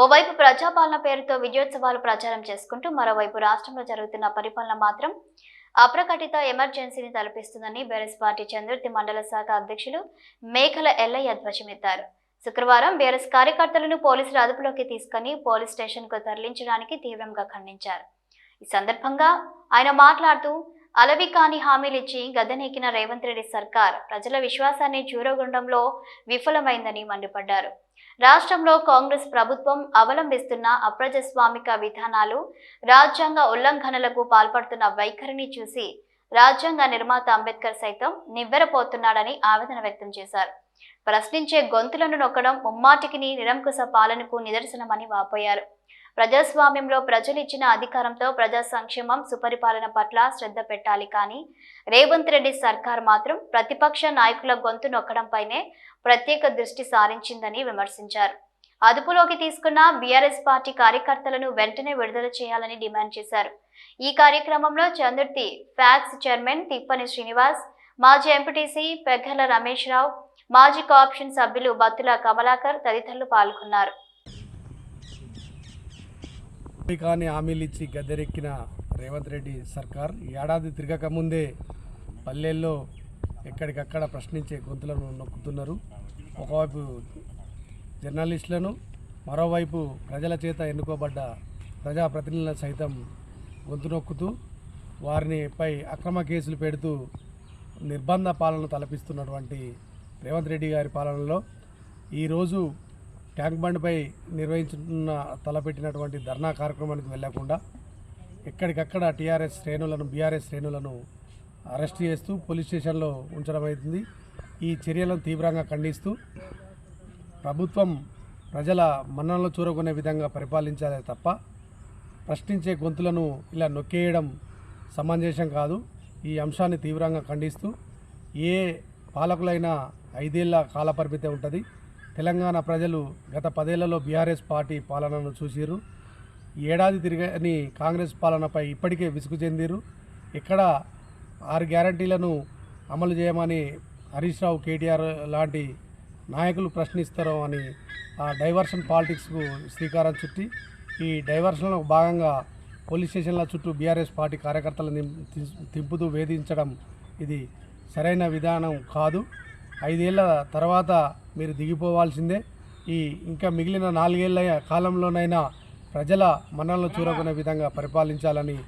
ఓవైపు ప్రజాపాలన పేరుతో విజయోత్సవాలు ప్రచారం చేసుకుంటూ మరోవైపు రాష్ట్రంలో జరుగుతున్న పరిపాలన మాత్రం అప్రకటిత ఎమర్జెన్సీని తలపిస్తుందని బీఆర్ఎస్ పార్టీ చంద్రుర్తి మండల శాఖ అధ్యక్షులు మేఘల ఎల్లయ్య ధ్వజమెత్తారు. శుక్రవారం బీఆర్ఎస్ కార్యకర్తలను పోలీసులు అదుపులోకి తీసుకుని పోలీస్ స్టేషన్కు తరలించడానికి తీవ్రంగా ఖండించారు. ఈ సందర్భంగా ఆయన మాట్లాడుతూ అలవి కాని హామీలిచ్చి గద్దెనెక్కిన రేవంత్ రెడ్డి సర్కార్ ప్రజల విశ్వాసాన్ని చూరగొండంలో విఫలమైందని మండిపడ్డారు. రాష్ట్రంలో కాంగ్రెస్ ప్రభుత్వం అవలంబిస్తున్న అప్రజాస్వామిక విధానాలు రాజ్యాంగ ఉల్లంఘనలకు పాల్పడుతున్న వైఖరిని చూసి రాజ్యాంగ నిర్మాత అంబేద్కర్ సైతం నివ్వెరపోతున్నాడని ఆవేదన వ్యక్తం చేశారు. ప్రశ్నించే గొంతులను నొక్కడం ముమ్మాటికి నిరంకుశ పాలనకు నిదర్శనమని వాపోయారు. ప్రజాస్వామ్యంలో ప్రజలు ఇచ్చిన అధికారంతో ప్రజా సంక్షేమం సుపరిపాలన పట్ల శ్రద్ధ పెట్టాలి కానీ రేవంత్ రెడ్డి సర్కార్ మాత్రం ప్రతిపక్ష నాయకుల గొంతు నొక్కడంపైనే ప్రత్యేక దృష్టి సారించిందని విమర్శించారు. అదుపులోకి తీసుకున్న బీఆర్ఎస్ పార్టీ కార్యకర్తలను వెంటనే విడుదల చేయాలని డిమాండ్ చేశారు. ఈ కార్యక్రమంలో చందుర్తి ఫ్యాక్స్ చైర్మన్ తిప్పని శ్రీనివాస్ మాజీ ఎంపీటీసీ పెగ్గల రమేష్ రావు మాజీ కోఆప్షన్ సభ్యులు బత్తుల కమలాకర్ తదితరులు పాల్గొన్నారు. కానీ హామీలు ఇచ్చి గద్దెరెక్కిన రేవంత్ రెడ్డి సర్కార్ ఏడాది తిరగక ముందే పల్లెల్లో ఎక్కడికక్కడ ప్రశ్నించే గొంతులను నొక్కుతున్నారు. ఒకవైపు జర్నలిస్టులను మరోవైపు ప్రజల చేత ఎన్నుకోబడ్డ ప్రజాప్రతినిధులను సైతం గొంతు నొక్కుతూ వారిని పై అక్రమ కేసులు పెడుతూ నిర్బంధ పాలన తలపిస్తున్నటువంటి రేవంత్ రెడ్డి గారి పాలనలో ఈరోజు ట్యాంక్ బండ్పై నిర్వహించున్న తలపెట్టినటువంటి ధర్నా కార్యక్రమానికి వెళ్ళకుండా ఎక్కడికక్కడ టీఆర్ఎస్ శ్రేణులను బీఆర్ఎస్ శ్రేణులను అరెస్ట్ చేస్తూ పోలీస్ స్టేషన్లో ఉంచడం అవుతుంది. ఈ చర్యలను తీవ్రంగా ఖండిస్తూ ప్రభుత్వం ప్రజల మన్ననలు చూరగొనే విధంగా పరిపాలించాలే తప్ప ప్రశ్నించే గొంతులను ఇలా నొక్కేయడం సమంజసం కాదు. ఈ అంశాన్ని తీవ్రంగా ఖండిస్తూ ఏ పాలకులైనా ఐదేళ్ళ కాలపరిమితి ఉంటుంది. తెలంగాణ ప్రజలు గత పదేళ్ళలో బీఆర్ఎస్ పార్టీ పాలనను చూసిరు ఏడాది తిరగని కాంగ్రెస్ పాలనపై ఇప్పటికే విసుగు చెందిరు ఇక్కడ ఆరు గ్యారంటీలను అమలు చేయమని హరీష్ రావు కేటీఆర్ లాంటి నాయకులు ప్రశ్నిస్తారో అని ఆ డైవర్షన్ పాలిటిక్స్కు శ్రీకారం చుట్టి ఈ డైవర్షన్లో భాగంగా పోలీస్ స్టేషన్ల చుట్టూ బీఆర్ఎస్ పార్టీ కార్యకర్తలను తిం- తింపుతూ వేధించడం ఇది సరైన విధానం కాదు. ఐదేళ్ళ తర్వాత మీరు దిగిపోవాల్సిందే. ఈ ఇంకా మిగిలిన నాలుగేళ్ళ కాలంలోనైనా ప్రజల మన్నలను చూరకునే విధంగా పరిపాలించాలని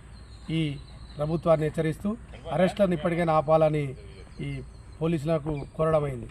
ఈ ప్రభుత్వాన్ని హెచ్చరిస్తూ అరెస్టులను ఇప్పటికైనా ఆపాలని ఈ పోలీసులకు కోరడమైంది.